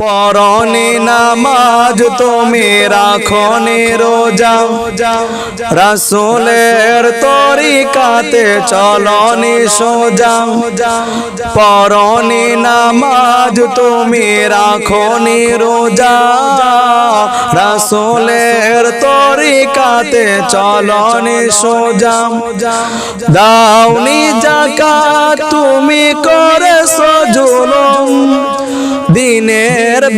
পরনি নামাজ তুমি রাখনি রোজা। রাসুলের তরিকাতে চলনি সোজা। পরনি নামাজ তুমি রাখনি রোজা। রাসুলের তরিকাতে চলনি সোজা। দাউনি জাকাত তুমি করে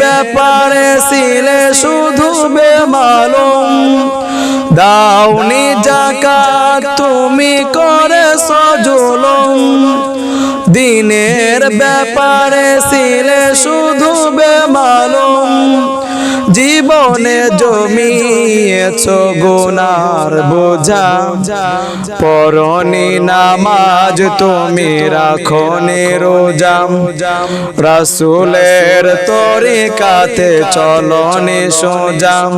ব্যাপারে ছিলে শুধু বেমালুম। দাউনি জাকাত তুমি করে সজুলম দিনের ব্যাপারে ছিলে শুধু বেমালুম। জীবনে জমিয়েছ গুনার বোঝা। পরনি নামাজ তুমি রাখনি রোজাম রাসুলের তরিকাতে চলনি সোজাম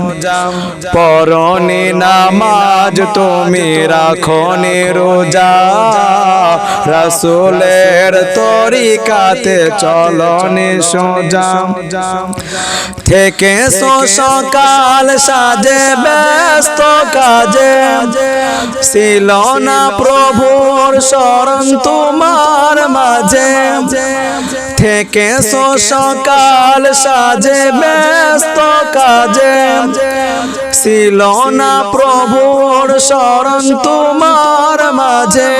পরনি নামাজ তুমি রাখনি রোজা রাসুলের তরিকাতে চলনি সোজাম থেকে সকাল সাজে, ব্যস্ত কাজে। ছিল না প্রভুর শরণ তোমার মাঝে। থেকে সকাল সাজে, ব্যস্ত কাজে। ছিল না প্রভুর শরণ তোমার মাঝে।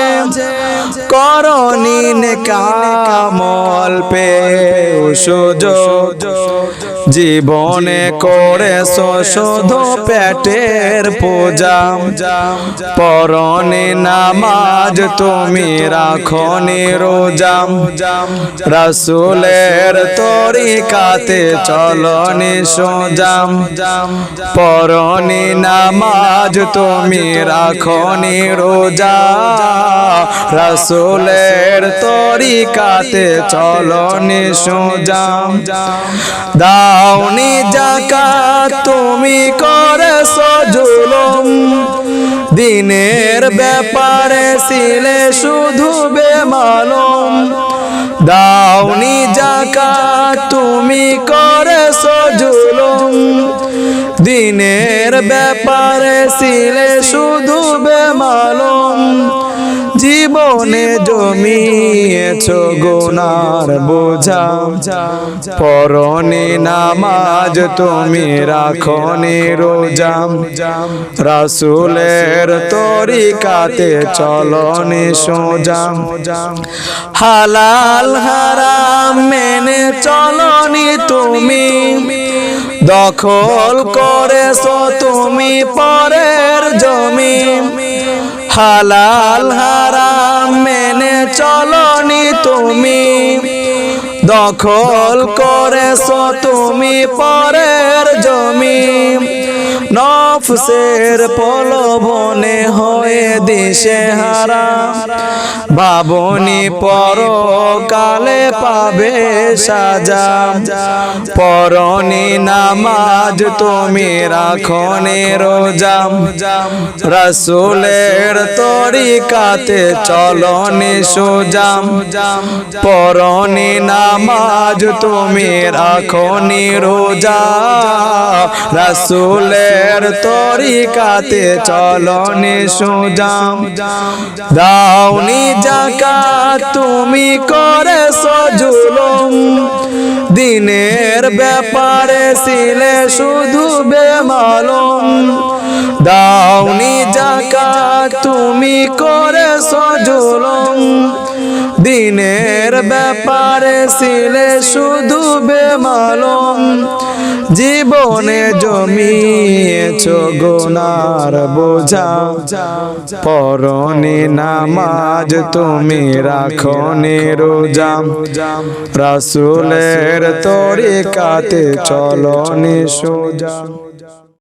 করণীন কামল পে সুযোগ। জীবনে করে শোধ পেটের পূজা। পরনে নামাজ তুমি রাখনি রোজাম রাসুলের তরিকাতে চলনি সোজাম পরনি নামাজ তুমি রাখনি রোজা। রাসুলের তরিকাতে চলনি সোজাম দাউনি জাকাত তুমি করে সজুলম দিনের ব্যাপারে ছিলে শুধু বেমালম। দাউনি জাকাত তুমি করে সজুলম দিনের ব্যাপারে ছিলে শুধু বেমালম। জীবনে জমিয়েছ গুনার বোঝা। পরনে নামাজ তুমি রাখনি রোজাম রাসুলের তরিকাতে চলনে সোজাম হালাল হারাম মেনে চলনি তুমি। দখল করেছ তুমি পরের জমি। হালাল হারাম মেনে চলনি তুমি। দখল করেছ তুমি পরের জমি। নফসের পলবনে হয়ে দিশে হারা। ভাবনি পর কালে পাবে সাজা। পরনি নামাজ তুমি রাখনি রোজাম রসুলের তরিকাতে চলনি সোজাম। পরনি নামাজ তুমি রাখনি রোজা। রসুলের তরিকাতে চলনি সোজাম দাউনি জাকাত, তুমি করে সজুলম দিনের ব্যাপারে ছিলে শুধু বেমালম। দাউনি জাকাত, তুমি করে সজুলম দিনের ব্যাপারে ছিলে শুধু বেমালম। জীবনে জমিয়েছ গোনার বোঝা। পরনি নামাজ তুমি রাখনি রোজা। রাসুলের তরিকাতে চলনি সোজা।